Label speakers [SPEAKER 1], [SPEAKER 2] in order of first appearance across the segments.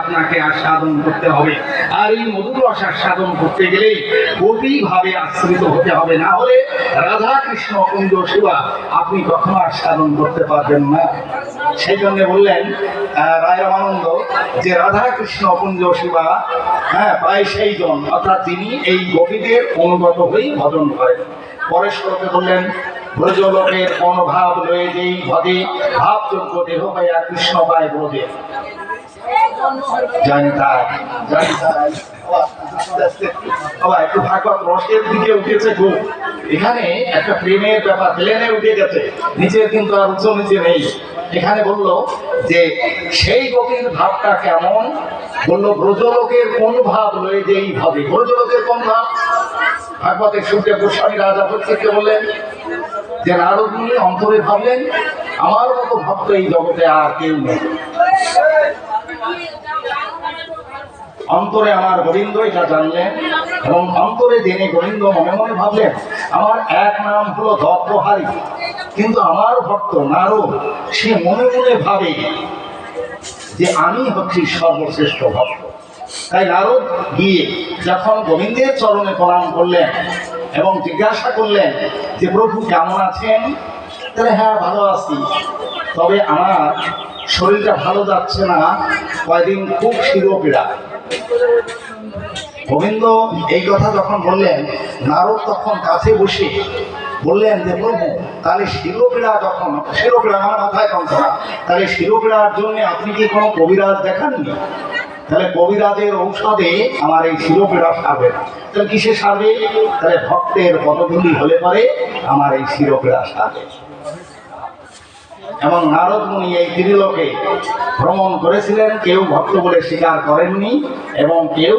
[SPEAKER 1] আপনাকে আস্বাদন করতে হবে। আর এই মধুর রস আস্বাদন করতে গেলে গভীরভাবে আশ্রিত হতে হবে। না হলে রাধা কৃষ্ণ কুঞ্জ শিবা আপনি কখনো আস্বাদন করতে পারবেন না। সেই জন্য বললেন রায় রামানন্দ, যে রাধা কৃষ্ণ কুঞ্জ শিবা হ্যাঁ প্রায় সেই জন অর্থাৎ তিনি এই গোপীদের অনুগত হয়েই ভজন করেন। পরের শ্লোকে বললেন, ব্রজলোকের অনুভাব লয়ে যেই ভদে, ভাবযোগ্য দেহ পাইয়া কৃষ্ণ পায় ব্রজে। একটু ভাগবত রসের দিকে উঠেছে এখানে একটা প্লেনে উঠে গেছে। নিচে কিন্তু আর উঁচু নেই। এখানে বলল যে, সেই গভীর ভাবটা কেমন? বলল, ব্রজলোকের কোন ভাব লয়ে যেই ভাবে? ব্রজলোকের কোন ভাব? ভাগবতের সূর্য গোস্বামী রাজা প্রত্যেককে বললেন, যে নারদ অন্তরে ভাবলেন, আমার মতো ভক্ত এই জগতে আর কেউ নেই। অন্তরে আমার গোবিন্দ এটা জানলেন এবং অন্তরে জেনে গোবিন্দ মনে মনে ভাবলেন, আমার এক নাম হলো দত্তহারি কিন্তু আমার ভক্ত নারদ, সে মনে মনে ভাবে যে আমি হচ্ছি সর্বশ্রেষ্ঠ ভক্ত। তাই নারদ গিয়ে যখন গোবিন্দের চরণে প্রণাম করলেন এবং জিজ্ঞাসা করলেন যে, প্রভু কেমন আছেন? তাহলে হ্যাঁ ভালো আছি। তবে আমার শরীরটা ভালো যাচ্ছে না। কয়দিন খুব শিরোপীড়া গোবিন্দ এই কথা যখন বললেন, নারদ তখন কাছে বসে বললেন যে, প্রভু, তাহলে শিরোপীড়া যখন শিরোপীড়া আমার মাথায় কন্তনা তাহলে শিরোপীড়ার জন্য আপনি কি কোনো কবিরাজ দেখাননি? তাহলে কবিরাজের ঔষধে আমার এই শিরোপীড়া সারবে না। তাহলে কিসে সারবে? তাহলে ভক্তের পদধূলি হলে পরে আমার এই শিরোপীড়া সারবে। এবং নারদ মুনি এই ত্রিলোকে ভ্রমণ করেছিলেন, কেউ ভক্ত বলে স্বীকার করেননি এবং কেউ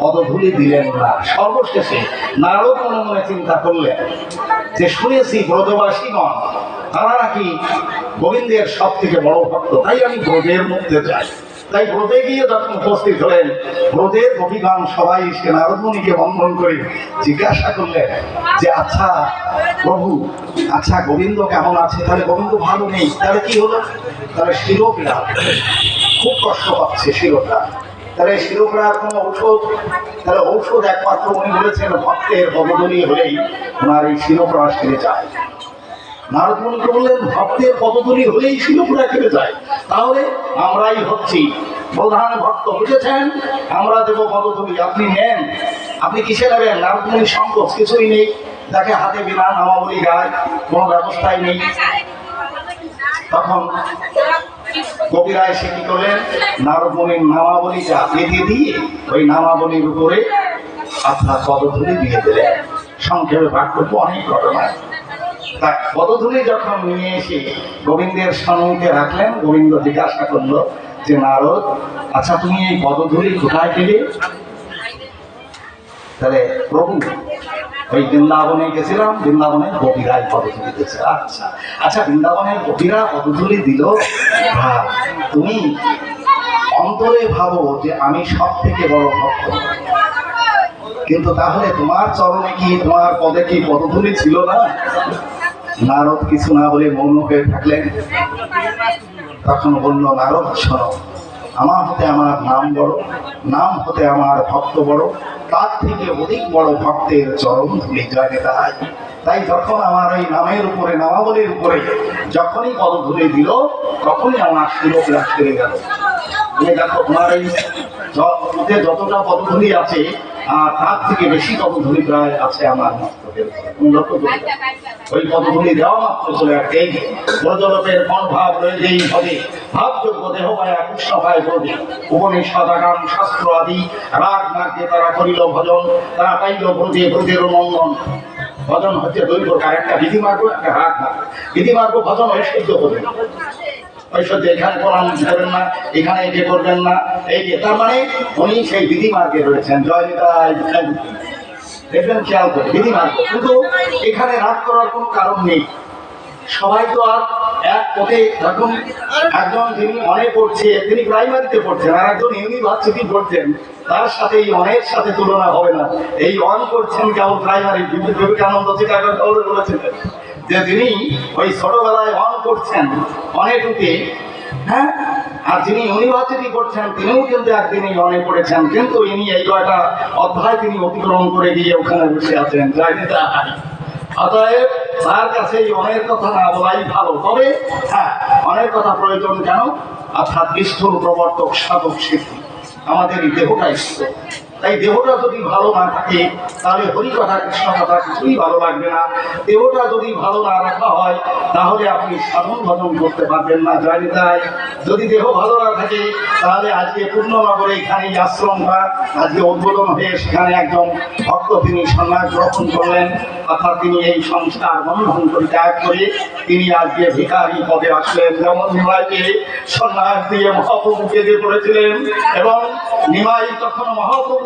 [SPEAKER 1] পদধূলি দিলেন না। সর্বশেষে নারদ মনে মনে চিন্তা করলেন যে শুনেছি ব্রজবাসীগণ, তারা নাকি গোবিন্দের সব থেকে বড় ভক্ত, তাই আমি ব্রজের মধ্যে যাই। তাই ব্রজে গিয়ে যখন উপস্থিত হলেন ব্রজের কবিগান সবাই সে নারদমণিকে বন্ধন করে জিজ্ঞাসা করলেন যে আচ্ছা প্রভু আচ্ছা গোবিন্দ কেমন আছে? তাহলে গোবিন্দ ভালো নেই। তাহলে কি হলো? তাহলে শিরোপীড়া। খুব কষ্ট পাচ্ছে শিরোটা তাহলে শিরোপীড়ার কোনো ঔষধ? তাহলে ঔষধ একমাত্র উনি বলেছেন, ভক্তের বদলি হলেই ওনার এই শিরোপীড়া সেরে যায়। নারদ মুনিকে বললেন ভক্তের পদতুলি হলেই শিলপুরা কেটে যায় তাহলে আমরাই হচ্ছি প্রধান ভক্ত বুঝেছেন? আমরা দেবো পদতুলি আপনি নেন। আপনি কিসে নেবেন? নারদ মুনির সংকোচ, কিছুই নেই। যাকে হাতে বিনা নামাবলী গায় কোনো ব্যবস্থাই নেই। তখন কবিরা এসে কি করলেন? নারদ মুনির নামাবলীটা বেঁধে দিয়ে ওই নামাবলীর উপরে আপনার পদধূলি দিয়ে দিলেন। সংক্ষেপে করব অনেক ঘটনা তা পদধূলি যখন নিয়ে এসে গোবিন্দের সম্মুখে রাখলেন, গোবিন্দ জিজ্ঞাসা করল যে, নারদ আচ্ছা তুমি এই পদধূলি কোথায় পেলে? তাহলে, প্রভু, ওই বৃন্দাবনে গেছিলাম, বৃন্দাবনে গোপীরাই পদধূলি দিয়েছে। আচ্ছা আচ্ছা বৃন্দাবনের গোপীরা পদধূলি দিল? তুমি অন্তরে ভাবো যে আমি সব থেকে বড় ভক্ত। কিন্তু তাহলে তোমার চরণে কি, তোমার পদে কি পদধূলি ছিল না? নারদ কিছু না বলে মৌন হয়ে থাকলেন। তখন বলল, নারদ, শোনো, আমার হতে আমার নাম বড়, নাম হতে আমার ভক্ত বড়, তার থেকে অধিক বড় ভক্তের চরম ধুলি জয় নেতাই তাই যখন আমার এই নামের উপরে, নামাবলীর উপরে যখনই পদধূলি দিল, তখনই আমার শিরোপীড়া সেরে গেল। তুমি দেখো তোমার এই যতটা পদধূলি আছে আর তার থেকে বেশি পদধূলি প্রায় আছে আমার করবে ওই পদগুলি দেওয়া মাত্র চলে আসে এই ব্রজলোকের মন ভাব। রয়েছেই হবে ভাবযোগ্য দেহ মায়া কৃষ্ণ ভাই বলবে উপনিষদ, আগাম, শাস্ত্র আদি রাগ মার্গে তারা করিল ভজন। তারা পাইল ব্রজে ব্রজের নন্দন ভজন হচ্ছে দুই প্রকার একটা বিধি মার্গ একটা রাগ মার্গ। বিধি মার্গ ভজন ঐশ্বর্য হবে এখানে না এখানে না। এই তার মানে উনি সেই রয়েছেন। খেয়াল কিন্তু এখানে করার কোনো কারণ নেই। সবাই তো আর এক একজন যিনি অনেক পড়ছে, তিনি প্রাইমারিতে পড়ছেন একজন পড়ছেন, তার সাথে এই সাথে তুলনা হবে না। এই অন করছেন কেবল প্রাইমারি বিবেকানন্দ যে তিনি ওই ছোটবেলায় অন করছেন অনেক হ্যাঁ? আর যিনি ইউনিভার্সিটি করছেন, তিনিও কিন্তু একদিন এই অনে পড়েছেন, কিন্তু ইনি এই কয়টা অধ্যায় তিনি অতিক্রম করে গিয়ে ওখানে বসে আছেন। তাই অতএব তার কাছে এই অনেক কথা না বলাই ভালো। তবে হ্যাঁ অনেক কথা প্রয়োজন কেন? অর্থাৎ বিষ্ণুর প্রবর্তক সাধক সিদ্ধি। আমাদের এই দেহটাই ছিল তাই দেহটা যদি ভালো না থাকে, তাহলে হরি কথা কৃষ্ণ কথা কিছুই ভালো লাগবে না। দেহটা যদি ভালো না রাখা হয়, তাহলে আপনি সাধন ভজন করতে পারবেন না, জানি তাই। যদি দেহ ভালো না থাকে, তাহলে আজকে পূর্ণনগরে এখানে আশ্রমটা, আজকে উদ্বোধন হয়ে সেখানে একজন ভক্ত তিনি সন্ন্যাস গ্রহণ করলেন। অর্থাৎ তিনি এই সংস্কার বন্ধন করে ত্যাগ করে তিনি আজকে ভিকারি পদে আসলেন। যেমন নিমাইকে সন্ন্যাস দিয়ে মহাপ্রভু কেঁদে পড়েছিলেন এবং নিমাই তখন মহাপ্রভু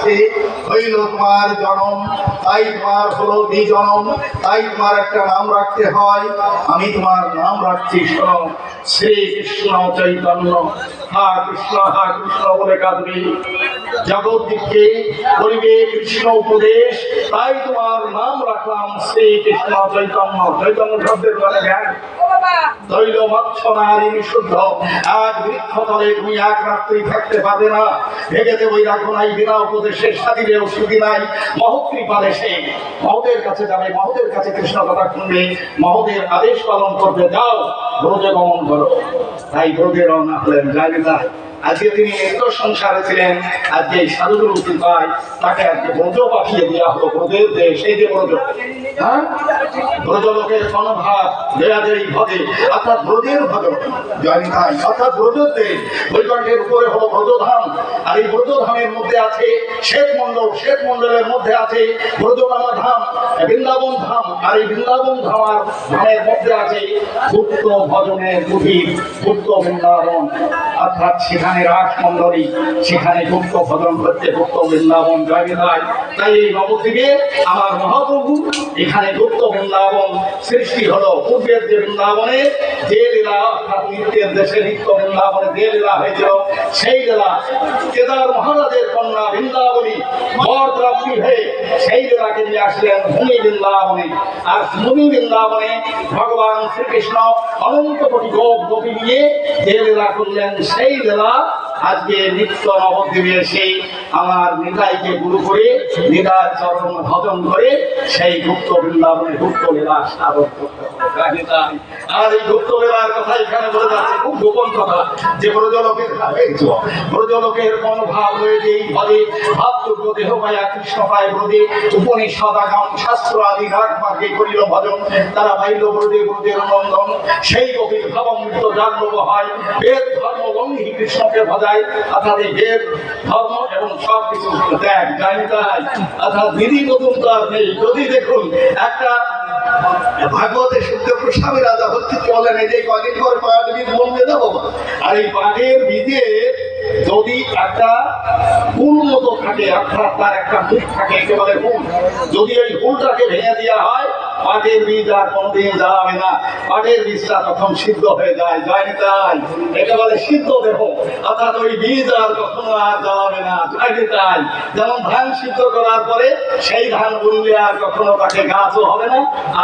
[SPEAKER 1] কাছে হইল তোমার জনম, তাই তোমার হলো জনম তাই তোমার একটা নাম রাখতে হয়। আমি তোমার নাম রাখছি, শোনো, শ্রী কৃষ্ণ চৈতন্য। হা কৃষ্ণ হা কৃষ্ণ বলে কাঁদবি। জগৎদিককে করিবে কৃষ্ণ উপদেশ, তাই তোমার নাম রাখলাম শ্রী কৃষ্ণ চৈতন্য। চৈতন্য শব্দের মানে জ্ঞান। তৈল মৎস্য নারী বিশুদ্ধ। এক বৃক্ষ তলে তুমি এক রাত্রি থাকতে পারবে না। ভেবে দেবই রাখো নাই, বিনা উপদেশে। সাদিরেও সুখী নাই। মহৎ কৃপালে সে মহতের কাছে যাবে মহদের কাছে কৃষ্ণ কথা শুনবে মহদের আদেশ পালন করবে। যাও ব্রজে গমন করো। তাই ব্রজে রওনা হলেন না আজকে তিনি নিত্য সংসারে ছিলেন, আজকে এই সাধুগুরু কৃপায় তাকে আজকে ব্রজ পাঠিয়ে দেওয়া হলো, ব্রজের দেশ, এই যে ব্রজ। হ্যাঁ? ব্রজলোকের অর্থাৎ ব্রজের অর্থাৎ ব্রজের দেশ। বৈকণ্ঠের উপরে হলো ব্রজধাম। আর এই ব্রজধামের মধ্যে আছে মণ্ডল শ্বেত মণ্ডলের মধ্যে আছে ব্রজনামা ধাম, বৃন্দাবন ধাম। আর এই বৃন্দাবন ধামার ধামের মধ্যে আছে গুপ্ত ভজনের কুঠির গুপ্ত বৃন্দাবন। অর্থাৎ সেখানে রাস মন্ডলী, সেখানে গুপ্ত ভজন করতে গুপ্ত বৃন্দাবন জয়বিদায় তাই। এই নবদ্বীপে আমার মহাপ্রভু, এখানে গুপ্ত বৃন্দাবন সৃষ্টি হলো। পূর্বের যে বৃন্দাবনে যে লীলা, অর্থাৎ নিত্যের দেশে নিত্য বৃন্দাবনে যে লীলা হয়েছিল, সেই লীলা কেদার মহারাজের কন্যা বৃন্দাবনী বরপ্রাপ্তি হয়ে সেই লীলাকে নিয়ে আসলেন ভূমি বৃন্দাবনে। আর ভূমি বৃন্দাবনে ভগবান শ্রীকৃষ্ণ অনন্ত কোটি গোপ গোপী নিয়ে যে লীলা করলেন সেই লীলা আজকে নিত্য নবদ্বীপে এসে আমার নিতাইকে গুরু করে নিতার চরণ ভজন করে সেই গুপ্ত বৃন্দাবনে গুপ্ত লীলা সাধন করতে তাই। আর এই গুপ্ত লীলার কথা এখানে বলে যাচ্ছে খুব গোপন কথা যে ব্রজলোকের ব্রজলোকের মনোভাব রয়েছে এই ফলে দেহ পায়া কৃষ্ণ পায় ব্রজে উপনিষদ আগাম শাস্ত্র আদি রাগ মার্গে করিল ভজন। তারা পাইল ব্রজে ব্রজের নন্দন, সেই গভীর ভাবামৃত জাগ্রত হয়। বেদ, ধর্ম লঙ্ঘি কৃষ্ণকে ভজায়। অর্থাৎ বেদ, ধর্ম এবং সব কিছু ত্যাগ, জানি তাই। অর্থাৎ বিধি নতুন তো আর নেই। যদি দেখুন, একটা ভাগবতে শুদ্ধপুর স্বামী রাজা ভর্তি বলেন এই যে কদিন পর পাট বীজ বলবে না বাবা আর এই পাটের বীজে যদি একটা ফুল মতো থাকে, অর্থাৎ তার একটা মুখ থাকে, একেবারে ভুল, যদি ওই হুলটাকে ভেঙে দেওয়া হয় পাটের বীজ আর কোনদিন জ্বালাবে না। পাটের বীজটা তখন সিদ্ধ হয়ে যায় যায়নি তাই? একেবারে সিদ্ধ দেহ। অর্থাৎ ওই বীজ আর কখনো আর জ্বালাবে না যায়নি তাই? যেমন ধান সিদ্ধ করার পরে সেই ধান বুনলে আর কখনো তাকে গাছও হবে না,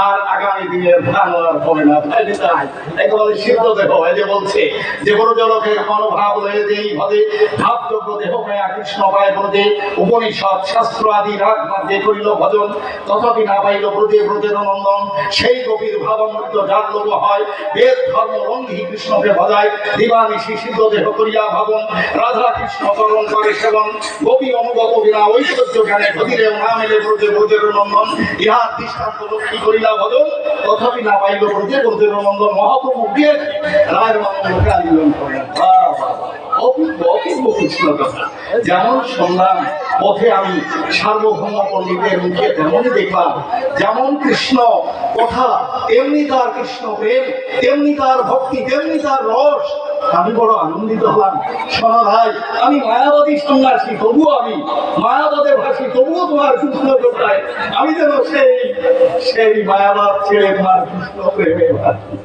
[SPEAKER 1] আর আগামী দিনের ধান আর হবে না যায়নি তাই? একেবারে সিদ্ধ দেহ। এই যে বলছে, যে বড় জলকের মনোভাব লয়ে যেই ভাবে ভাবযোগ্য দেহ পায়া কৃষ্ণ পায় ব্রজে উপনিষদ, শাস্ত্র আদি রাগ মার্গে করিল ভজন। তথাপি না পাইল ব্রজে ব্রজের নন্দন সেই গভীর ভাবামৃত জাগ্রত হয়। বেদ, ধর্ম লঙ্ঘি কৃষ্ণকে ভজায় দিবানিশি সিদ্ধ দেহ করিয়া ভাবন। রাধা কৃষ্ণ চরণ করে সেবন। গোপী অনুগত বিনা ঐশ্বর্য জ্ঞানে গভীরেও না মেলে ব্রজে ব্রজের নন্দন। ইহার দৃষ্টান্ত লক্ষ্মী করিলা ভজন। তথাপি না পাইল ব্রজে ব্রজের নন্দন। মহাপ্রভু দিয়েছে রায়ের আলিঙ্গন করেন। যেমন শুনলাম পথে আমি সার্বভৌম পণ্ডিতের মুখে তেমনই দেখলাম, যেমন কৃষ্ণ কথা তেমনি তার কৃষ্ণ প্রেম, তেমনি তার ভক্তি, তেমনি তার রস। আমি বড় আনন্দিত হলাম। শোনো ভাই, আমি মায়াবাদী সন্ন্যাসী, তবুও আমি মায়াবাদে ভাসি তবুও তোমার কৃষ্ণ আমি যেন সেই সেই মায়াবাদ ছেড়ে তোমার কৃষ্ণ প্রেমে ভাসি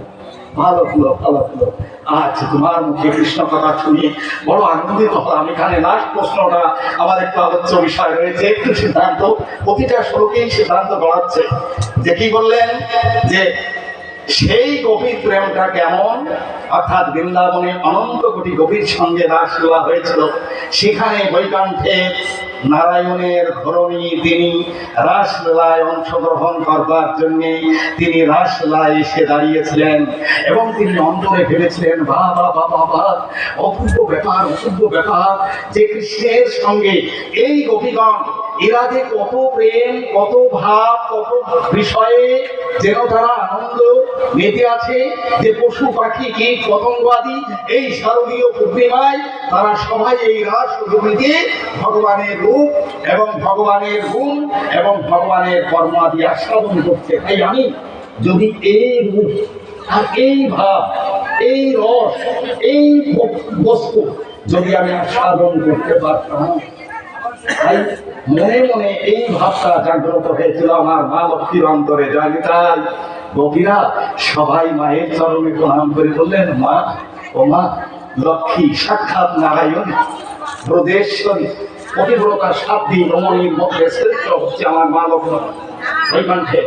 [SPEAKER 1] ভালো হলো ভালো হলো আচ্ছা তোমার মুখে কৃষ্ণ কথা শুনি, বড় আনন্দিত হলাম। এখানে লাস্ট প্রশ্নটা আমার একটা আলোচ্য বিষয় রয়েছে, একটু সিদ্ধান্ত। প্রতিটা শ্লোকেই সিদ্ধান্ত গড়াচ্ছে। যে কি বললেন? যে সেই গভীর প্রেমটা কেমন? অর্থাৎ বৃন্দাবনে অনন্ত কোটি গভীর সঙ্গে রাস দেওয়া হয়েছিল। সেখানে বৈকান্ঠে নারায়ণের ধরণী তিনি রাসলীলায় অংশগ্রহণ করবার জন্য তিনি রাসলীলায় এসে দাঁড়িয়েছিলেন এবং তিনি অন্তরে ভেবেছিলেন, বা বা বা বা বা, অপূর্ব ব্যাপার অপূর্ব ব্যাপার যে কৃষ্ণের সঙ্গে এই গোপীগণ এরা যে কত প্রেম, কত ভাব, কত বিষয়ে যেন তারা আনন্দ মেতে আছে যে পশু পাখি কীট পতঙ্গ আদি এই শারদীয় পূর্ণিমায় তারা সবাই এই রাস জমিতে ভগবানের রূপ এবং ভগবানের গুণ এবং ভগবানের কর্ম আদি আস্বাদন করছে। তাই আমি যদি এই রূপ আর এই ভাব, এই রস, এই বস্তু যদি আমি আস্বাদন করতে পারতাম তাই মনে মনে এই ভাবটা জাগ্রত হয়েছিল আমার মা লক্ষ্মীর অন্তরে জানিতাই গোপীরা সবাই মায়ের চরণে প্রণাম করে বললেন, মা, ও মা, লক্ষ্মী, সাক্ষাৎ নারায়ণ ব্রদেশ্বরী পতিব্রতার সাত দিন রমণীর মধ্যে শ্রেষ্ঠ হচ্ছে আমার মা লক্ষ্মী। বৈকণ্ঠে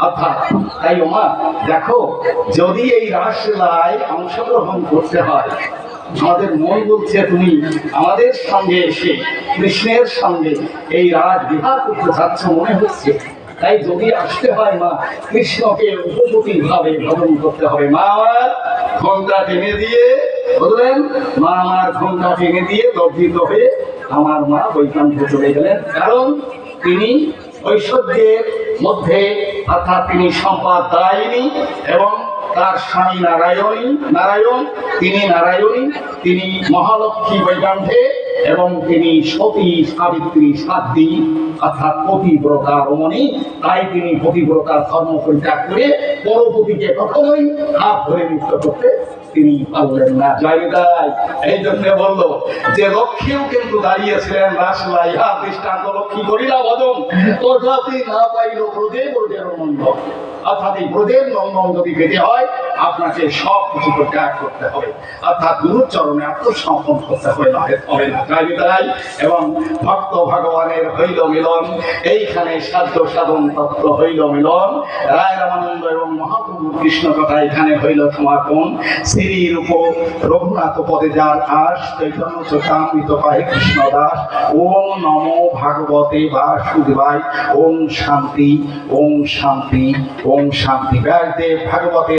[SPEAKER 1] অর্থাৎ তাই ও মা, দেখো, যদি এই রাসলীলায় অংশগ্রহণ করতে হয় আমাদের মন বলছে তুমি আমাদের সঙ্গে এসে, কৃষ্ণের সঙ্গে এই রাজ বিহার করতে চাচ্ছ মনে হচ্ছে। তাই যদি আসতে হয় মা, কৃষ্ণকে উপপতি ভাবে ভ্রমণ করতে হবে। মা, আমার ঘণ্টা টেনে দিয়ে, বুঝলেন? মা, আমার ঘণ্টা টেনে দিয়ে লজ্জিত হয়ে আমার মা বৈকান্তে চলে গেলেন। কারণ তিনি ঐশ্বর্যের মধ্যে, অর্থাৎ তিনি সম্পদ দায়নি এবং তার স্বামী নারায়ণ নারায়ণ, তিনি নারায়ণ, তিনি মহালক্ষ্মী বৈকান্ঠে এবং তিনি সতী সাবিত্রী সাধ্বী, অর্থাৎ পতিব্রতা রমণী। তাই তিনি পতিব্রতার ধর্ম পরিত্যাগ করে পরপতিকে কখনোই হাত ধরে নৃত্য করতে তিনি পারলেন না এই জন্য বলল যে লক্ষ্মীও কিন্তু দাঁড়িয়েছিলেন হা, দৃষ্টান্ত লক্ষ্মী করিলা বদন। তথাপি না পাইল ব্রজের নন্দন অর্থাৎ এই ব্রজের নন্দন যদি পেতে হয়, আপনাকে সব ত্যাগ করতে হবে। অর্থাৎ গুরুর চরণে আত্মসমর্পণ করতে হবে, না হবে না। তাই এবং ভক্ত ভগবানের হইল মিলন, এইখানে সাধ্য সাধন তত্ত্ব হইল মিলন। রায় রামানন্দ এবং মহাপ্রভু কৃষ্ণ কথা এখানে হইল সমাপন। উপর রঘুনাথ পদে যার আস চৈতন্য চৈতামৃত পায় কৃষ্ণ দাস। ওম নমো ভাগবতে বাসুদেবায়। ওম শান্তি ওম শান্তি ওম শান্তি। ব্যাসদেব ভাগবতে।